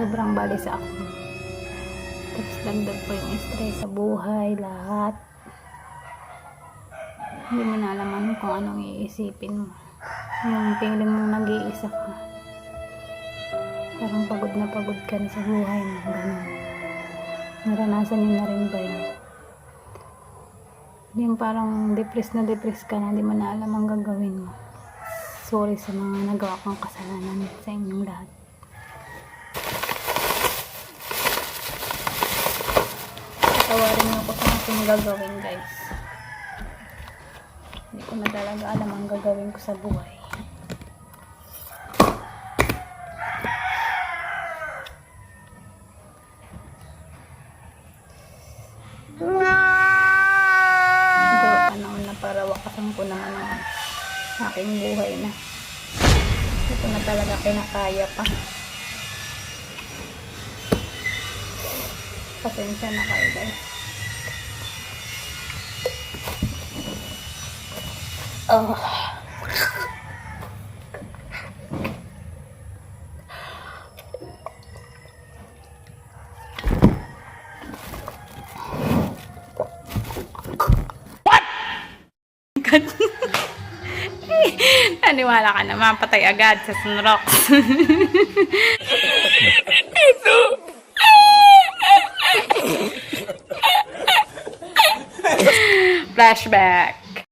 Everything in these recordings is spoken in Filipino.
sobrang balis ako. Tapos dagdag po yung stress sa buhay, lahat. Hindi mo na alaman kung anong iisipin mo. Yung feeling mong nag-iisa ka. Parang pagod na pagod ka sa buhay mo. Ganun. Naranasan niyo na rin ba yun? Yung parang depressed na depressed ka na, hindi mo na alam ang gagawin mo. Sorry sa mga nagawa kong kasalanan sa inyong lahat. Patawarin niyo ako sa aking gagawin, guys. Hindi ko na talaga alam ang gagawin ko sa buhay. Na para wakasan ko naman ang aking buhay na. Ko na talaga kinakaya pa. Pasensya na kayo guys. Oh. Naniwala ka naman, patay agad sa sunrox. Flashback.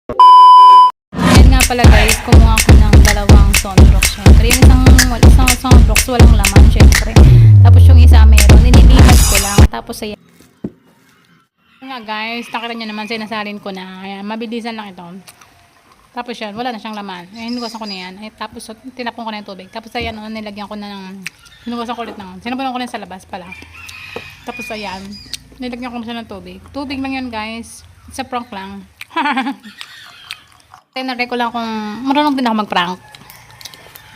Ayan nga pala guys, kumuha ko ng dalawang sunrox. Syempre, yung isang, isang sunrox walang laman syempre. Tapos yung isa meron, nililimas ko lang. Tapos ayan. Nga guys, nakita nyo naman, sinasalin ko na. Ayan, mabilisan lang ito. Tapos yan, wala na siyang laman. Ay, hinugasan ko na yan. Ay, tapos tinapon ko na yung tubig. Tapos ayan, oh, nilagyan ko na ng, hinugasan ko ulit ng, sinabunan ko na sa labas pala. Tapos ayan, nilagyan ko na siya ng tubig. Tubig lang yun guys. It's a prank lang. Tinarry ko lang kung marunong din ako mag-prank.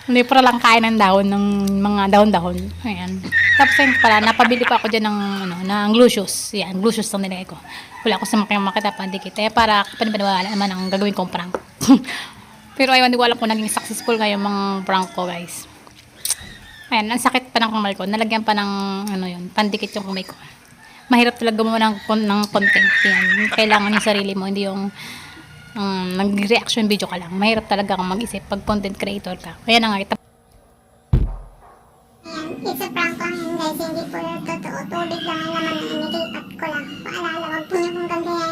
Hindi para lang kain ng dahon ng mga dahon-dahon. Ayan. Tapos ayun pala, napabili pa ako dyan ng, ano, ng glucius. Yan, glucius lang nilagay ko. Wala ko sa makina makita pandikit. Eh, para panipaniwala naman ang gagawin kong prank. Pero ayun, hindi ko alam kung naging successful yung mga prank ko, guys. Ayan, ang sakit pa ng kamay ko. Nalagyan pa ng, ano yun, pandikit yung kamay ko. Mahirap talaga gumawa ng, ng content. Yan. Kailangan yung sarili mo, hindi yung um, nag-reaction video ka lang. Mahirap talaga kang mag-isip pag content creator ka. Kaya na nga, ita- Ayan, it's a prank lang guys, hindi po totoo. Tubig lang ang laman na inilipat ko lang. Paalala, wag po niyo kong gagayahin